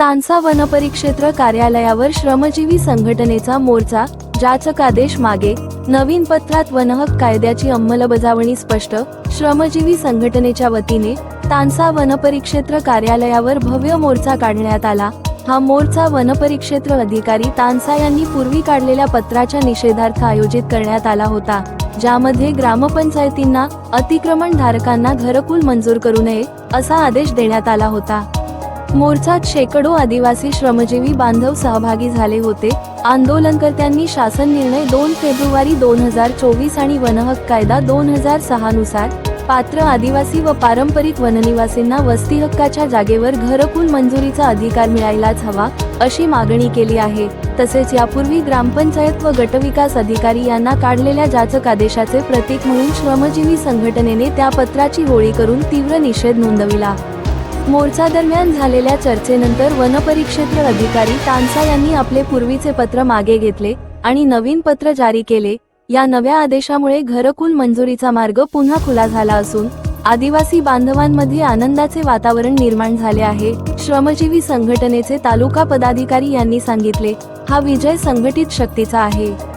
तानसा वनपरिक्षेत्र कार्यालयावर श्रमजीवी संघटनेचा मोर्चा जाचकादेश मागे नवीन पत्रात वनहक कायद्याची अंमलबजावणी स्पष्ट श्रमजीवी संघटनेच्या वतीने तानसा वनपरिक्षेत्र कार्यालयावर भव्य मोर्चा काढण्यात आला. हा मोर्चा वनपरिक्षेत्र अधिकारी तानसा यांनी पूर्वी काढलेल्या पत्राच्या निषेधार्थ आयोजित करण्यात आला होता ज्यामध्ये ग्रामपंचायतींना अतिक्रमण धारकांना घरकुल मंजूर करू नये असा आदेश देण्यात आला होता. मोर्चात शेकडो आदिवासी श्रमजीवी बांधव सहभागी झाले होते. आंदोलनकर्त्यांनी शासन निर्णय दोन फेब्रुवारी दोन हजार चोवीस आणि वनहक कायदा दोन हजार सहा नुसार पात्र आदिवासी व पारंपरिक वननिवासींना वस्ती हक्काच्या जागेवर घरकुल मंजुरीचा अधिकार मिळायलाच हवा अशी मागणी केली आहे. तसेच यापूर्वी ग्रामपंचायत व गटविकास अधिकारी यांना काढलेल्या जाचक आदेशाचे प्रतीक म्हणून श्रमजीवी संघटनेने त्या पत्राची होळी करून तीव्र निषेध नोंदविला. मोर्चा दरम्यान झालेल्या चर्चेनंतर वनपरिक्षेत्र अधिकारी तानसा यांनी आपले पूर्वीचे पत्र मागे घेतले आणि नवीन पत्र जारी केले. या नव्या आदेशामुळे घरकुल मंजुरीचा मार्ग पुन्हा खुला झाला असून आदिवासी बांधवांमध्ये आनंदाचे वातावरण निर्माण झाले आहे श्रमजीवी संघटनेचे तालुका पदाधिकारी यांनी सांगितले. हा विजय संघटित शक्तीचा आहे.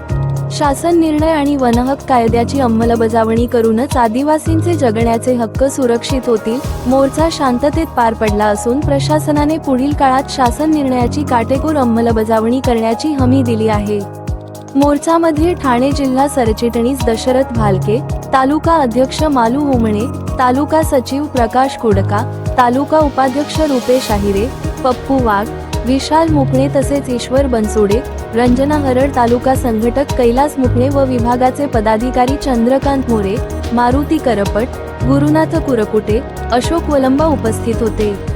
शासन निर्णय आणि वनहक कायद्याची अंमलबजावणी करूनच आदिवासींचे जगण्याचे हक्क सुरक्षित होतील मोर्चा शांततेत पार पडला असून प्रशासनाने पुढील काळात शासन निर्णयाची काटेकोर अंमलबजावणी करण्याची हमी दिली आहे. मोर्चामध्ये ठाणे जिल्हा सरचिटणीस दशरथ भालके तालुका अध्यक्ष मालू हुमणे तालुका सचिव प्रकाश कुडका तालुका उपाध्यक्ष रुपेश आहिरे पप्पू वाघ विशाल मुकणे तसेच ईश्वर बनसोडे रंजना हरड तालुका संघटक कैलास मुकणे व विभागाचे पदाधिकारी चंद्रकांत मोरे मारुती करपट गुरुनाथ कुरकुटे अशोक वलंबा उपस्थित होते.